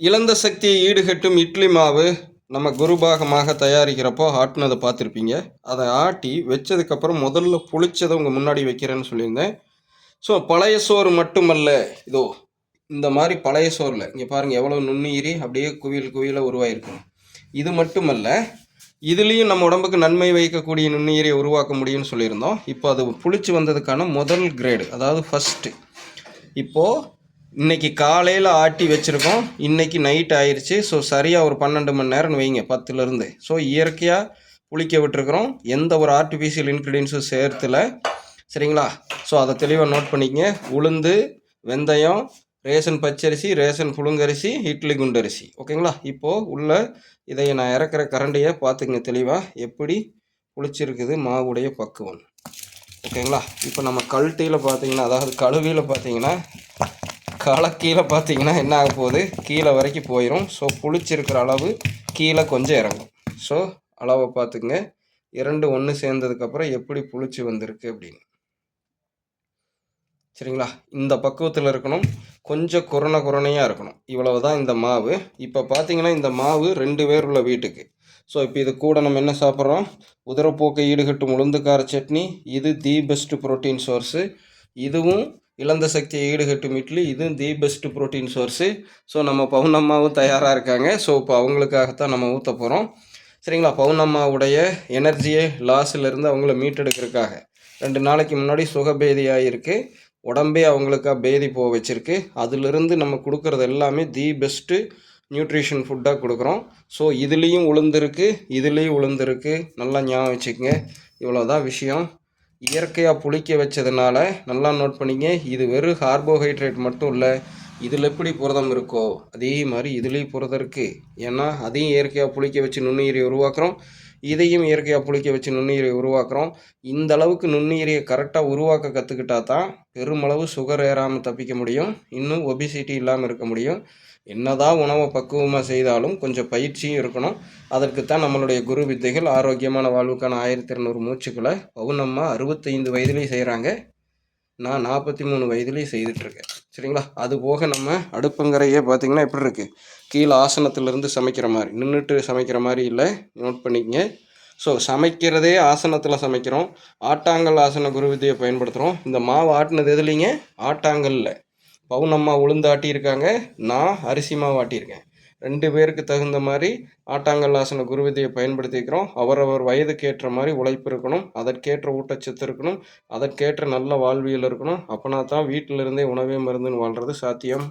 இழந்த சக்தியை ஈடுகட்டும் இட்லி மாவு நம்ம குருபாகமாக தயாரிக்கிறப்போ ஆட்டினதை பார்த்துருப்பீங்க. அதை ஆட்டி வச்சதுக்கப்புறம் முதல்ல புளிச்சதை உங்கள் முன்னாடி வைக்கிறேன்னு சொல்லியிருந்தேன். ஸோ பழைய சோறு மட்டுமல்ல இதோ இந்த மாதிரி பழைய சோறில் இங்கே பாருங்கள் எவ்வளோ நுண்ணுயிரி அப்படியே குவியல் குவியலாக உருவாயிருக்கும். இது மட்டுமல்ல இதுலேயும் நம்ம உடம்புக்கு நன்மை வைக்கக்கூடிய நுண்ணுயிரை உருவாக்க முடியும்னு சொல்லியிருந்தோம். இப்போ அது புளிச்சு வந்ததுக்கான முதல் கிரேடு அதாவது ஃபஸ்ட்டு இப்போது இன்றைக்கி காலையில் ஆட்டி வச்சுருக்கோம். இன்றைக்கி நைட் ஆயிடுச்சு ஸோ சரியாக ஒரு பன்னெண்டு மணி நேரம்னு வைங்க பத்துலேருந்து ஸோ இயற்கையாக புளிக்க விட்டுருக்குறோம். எந்த ஒரு ஆர்டிஃபிஷியல் இன்க்ரீடியன்ஸும் சேர்த்துல. சரிங்களா? ஸோ அதை தெளிவாக நோட் பண்ணிக்கங்க. உளுந்து வெந்தயம் ரேஷன் பச்சரிசி ரேஷன் புழுங்கரிசி இட்லி குண்டரிசி. ஓகேங்களா? இப்போது உள்ள இதை நான் இறக்குற கரண்டியை பார்த்துங்க தெளிவாக எப்படி புளிச்சிருக்குது மாவுடைய பக்குவம். ஓகேங்களா? இப்போ நம்ம கல்ட்டியில் பார்த்தீங்கன்னா அதாவது கழுவியில் பார்த்தீங்கன்னா காலை கீழே பார்த்தீங்கன்னா என்ன ஆக போகுது? கீழே வரைக்கும் போயிடும் ஸோ புளிச்சிருக்கிற அளவு கீழே கொஞ்சம் இறங்கும். ஸோ அளவை பார்த்துங்க இரண்டு ஒன்று சேர்ந்ததுக்கப்புறம் எப்படி புளிச்சு வந்திருக்கு அப்படின்னு. சரிங்களா? இந்த பக்குவத்தில் இருக்கணும். கொஞ்சம் குரண குரணையாக இருக்கணும். இவ்வளவு தான் இந்த மாவு. இப்போ பார்த்தீங்கன்னா இந்த மாவு ரெண்டு பேர் உள்ள வீட்டுக்கு. ஸோ இப்போ இது கூட நம்ம என்ன சாப்பிட்றோம்? உதரப்போக்கை ஈடுகட்டும் உளுந்துக்கார சட்னி. இது தி பெஸ்ட் புரோட்டீன் சோர்ஸு இதுவும் இழந்த சக்தியை ஈடுகட்டும் இட்லி. இதுவும் the best protein source so நம்ம பவுனம்மாவும் தயாராக இருக்காங்க. ஸோ இப்போ அவங்களுக்காகத்தான் நம்ம ஊற்ற போகிறோம் சரிங்களா? பவுனம்மாவுடைய எனர்ஜியை லாஸிலிருந்து அவங்கள மீட்டெடுக்கிறதுக்காக. ரெண்டு நாளைக்கு முன்னாடி சுகபேதியாக இருக்குது உடம்பே அவங்களுக்காக பேதி போக வச்சுருக்கு. அதிலிருந்து நம்ம கொடுக்குறது எல்லாமே தி பெஸ்ட்டு நியூட்ரிஷன் ஃபுட்டாக கொடுக்குறோம். ஸோ இதுலேயும் உளுந்துருக்கு இதுலேயும் உளுந்துருக்கு. நல்லா ஞாபகம் வச்சுக்கோங்க. இவ்வளோதான் விஷயம். இயற்கையாக புளிக்க வச்சதுனால நல்லா நோட் பண்ணிங்க. இது வெறும் கார்போஹைட்ரேட் மட்டும் இல்லை இதில் எப்படி புரதம் இருக்கோ அதே மாதிரி இதுலேயும் புரதம் இருக்குது ஏன்னா அதையும் இயற்கையாக புளிக்க வச்சு நுண்ணுயிரை உருவாக்குறோம். இதையும் இயற்கையாக புளிக்க வச்சு நுண்ணுயிரை உருவாக்குறோம். இந்த அளவுக்கு நுண்ணுயிரியை கரெக்டாக உருவாக்க கற்றுக்கிட்டா தான் பெருமளவு சுகர் ஏறாமல் தப்பிக்க முடியும். இன்னும் ஒபிசிட்டி இல்லாமல் இருக்க முடியும். என்னதான் உணவை பக்குவமாக செய்தாலும் கொஞ்சம் பயிற்சியும் இருக்கணும். அதற்குத்தான் நம்மளுடைய குரு வித்தைகள் ஆரோக்கியமான வாழ்வுக்கான ஆயிரத்தி இரநூறு மூச்சுக்களை பவுனம்மா அறுபத்தைந்து வயதிலேயே செய்கிறாங்க நான் நாற்பத்தி மூணு வயதுலேயும் செய்துட்ருக்கேன் சரிங்களா? அது போக நம்ம அடுப்பங்கரையே பார்த்திங்கன்னா எப்படி இருக்குது கீழே ஆசனத்திலேருந்து சமைக்கிற மாதிரி. நின்றுட்டு சமைக்கிற மாதிரி இல்லை. நோட் பண்ணிக்கங்க. ஸோ சமைக்கிறதே ஆசனத்தில் சமைக்கிறோம். ஆட்டாங்கல் ஆசன குரு பயன்படுத்துகிறோம் இந்த மாவு ஆட்டினது எதுலிங்க? ஆட்டாங்கல்ல. பவுனம்மா உளுந்து ஆட்டியிருக்காங்க. நான் அரிசி மாவு ஆட்டியிருக்கேன். ரெண்டு பேருக்கு தகுந்த மாதிரி ஆட்டாங்கல் ஆசன குருவிதையை பயன்படுத்திக்கிறோம் அவரவர் வயதுக்கு ஏற்ற மாதிரி உழைப்பு இருக்கணும். அதற்கேற்ற ஊட்டச்சத்து இருக்கணும். அதற்கேற்ற நல்ல வாழ்வியல் இருக்கணும். அப்போனா தான் வீட்டில் இருந்தே உணவே மருந்துன்னு வாழ்கிறது சாத்தியம்.